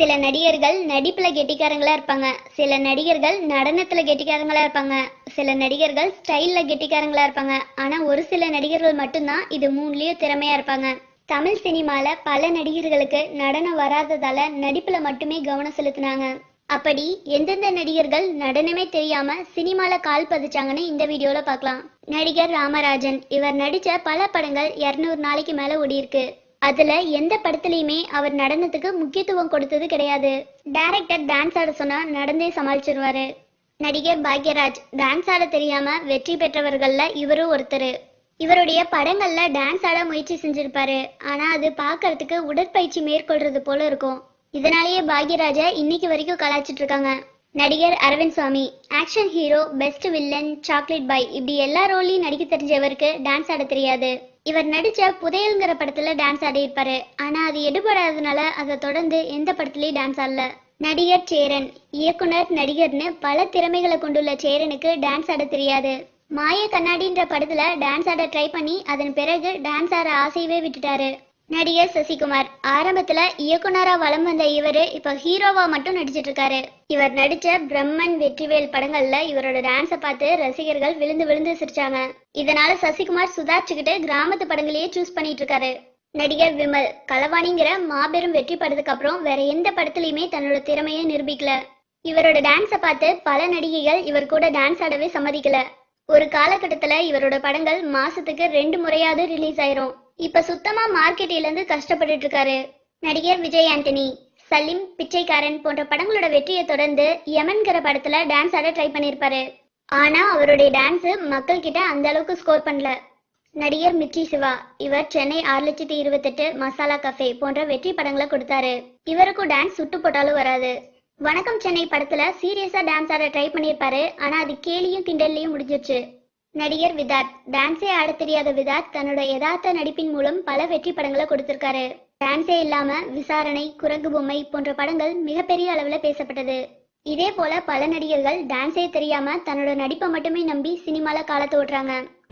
சில நடிகர்கள் நடிப்பில் கெட்டிக்காரங்களா இருப்பாங்க. சில நடிகர்கள் நடனத்தில் கெட்டிக்காரங்களா இருப்பாங்க. சில நடிகர்கள் ஸ்டைலில் கெட்டிக்காரங்களா இருப்பாங்க. ஆனால் ஒரு சில நடிகர்கள் மட்டும்தான் இது மூணுலேயும் திறமையாக இருப்பாங்க. தமிழ் சினிமாவில் பல நடிகர்களுக்கு நடனம் வராததால நடிப்பில் மட்டுமே கவனம் செலுத்தினாங்க. அப்படி எந்தெந்த நடிகர்கள் நடனமே தெரியாம சினிமால கால் பதிச்சாங்கன்னு இந்த வீடியோல பார்க்கலாம். நடிகர் ராமராஜன். இவர் நடிச்ச பல படங்கள் 200 நாளைக்கு மேல ஓடியிருக்கு. அதுல எந்த படத்துலயுமே அவர் நடனத்துக்கு முக்கியத்துவம் கொடுத்தது கிடையாது. டைரக்டர் டான்ஸ் ஆட சொன்னா நடந்தே சமாளிச்சிருவாரு. நடிகர் பாக்யராஜ் டான்ஸ் ஆட தெரியாம வெற்றி பெற்றவர்கள்ல இவரும் ஒருத்தர். இவருடைய படங்கள்ல டான்ஸ் ஆட முயற்சி செஞ்சிருப்பாரு. ஆனா அது பாக்குறதுக்கு உடற்பயிற்சி மேற்கொள்றது போல இருக்கும். இதனாலேயே பாக்யராஜை இன்னைக்கு வரைக்கும் கலாச்சிட்டு இருக்காங்க. நடிகர் Aravind Swamy action hero best villain chocolate boy இப்படி எல்லா ரோல்லையும் நடிக்க தெரிஞ்சவருக்கு டான்ஸ் ஆட தெரியாது. இவர் நடிச்ச புதையல்ங்கிற படத்துல டான்ஸ் ஆடியிருப்பாரு ஆனால் ஆனா அது எடுபடாததுனால அதை தொடர்ந்து எந்த படத்துலயும் டான்ஸ் ஆடல. நடிகர் சேரன் இயக்குனர் நடிகர்னு பல திறமைகளை கொண்டுள்ள சேரனுக்கு டான்ஸ் ஆட தெரியாது. மாய கண்ணாடின்ற படத்துல டான்ஸ் ஆட ட்ரை பண்ணி அதன் பிறகு டான்ஸ் ஆட ஆசையவே விட்டுட்டாரு. நடிகர் சசிகுமார். ஆரம்பத்துல இயக்குனரா வலம் வந்த இவரு இப்ப ஹீரோவா மட்டும் நடிச்சிட்டு இருக்காரு இவர் நடிச்ச பிரம்மன் வெற்றிவேல் படங்கள்ல இவரோட டான்ஸ பார்த்து ரசிகர்கள் விழுந்து விழுந்து சிரிச்சாங்க. இதனால சசிகுமார் சுதாரிச்சுக்கிட்டு கிராமத்து படங்களையே சூஸ் பண்ணிட்டு இருக்காரு நடிகர் விமல் கலவாணிங்கிற மாபெரும் வெற்றி படத்துக்கு அப்புறம் வேற எந்த படத்துலயுமே தன்னோட திறமையை நிரூபிக்கல. இவரோட டான்ஸ பார்த்து பல நடிகைகள் இவர் கூட டான்ஸ் ஆடவே சம்மதிக்கல. ஒரு காலகட்டத்துல இவரோட படங்கள் மாசத்துக்கு ரெண்டு முறையாவது ரிலீஸ் ஆயிரும். இப்ப சுத்தமா மார்க்கெட் இழந்து கஷ்டப்பட்டுட்டு இருக்காரு. நடிகர் விஜய் ஆண்டனி சலீம் பிச்சைக்காரன் போன்ற படங்களோட வெற்றியை தொடர்ந்து யமன்கிற படத்துல டான்ஸ் ஆட ட்ரை பண்ணிருப்பாரு. ஆனா அவருடைய டான்ஸ் மக்கள் கிட்ட அந்த அளவுக்கு ஸ்கோர் பண்ணல. நடிகர் மிர்ச்சி சிவா இவர் சென்னை ஆறு லட்சத்தி இருபத்தெட்டு மசாலா கஃபே போன்ற வெற்றி படங்களை கொடுத்தாரு. இவருக்கும் டான்ஸ் சுட்டு போட்டாலும் வராது. வணக்கம் சென்னை படத்துல சீரியஸா டான்ஸ் ஆட ட்ரை பண்ணியிருப்பாரு ஆனா அது கேலியும் கிண்டல்லையும் முடிஞ்சிருச்சு. நடிகர் விதாத் டான்ஸே ஆட தெரியாத விதாத் தன்னோட யதார்த்த நடிப்பின் மூலம் பல வெற்றி படங்களை கொடுத்திருக்காரு. டான்ஸே இல்லாம விசாரணை குரங்கு பொம்மை போன்ற படங்கள் மிகப்பெரிய அளவுல பேசப்பட்டது. இதே போல பல நடிகர்கள் டான்ஸே தெரியாம தன்னோட நடிப்பை மட்டுமே நம்பி சினிமால காலத்தை ஓட்டுறாங்க.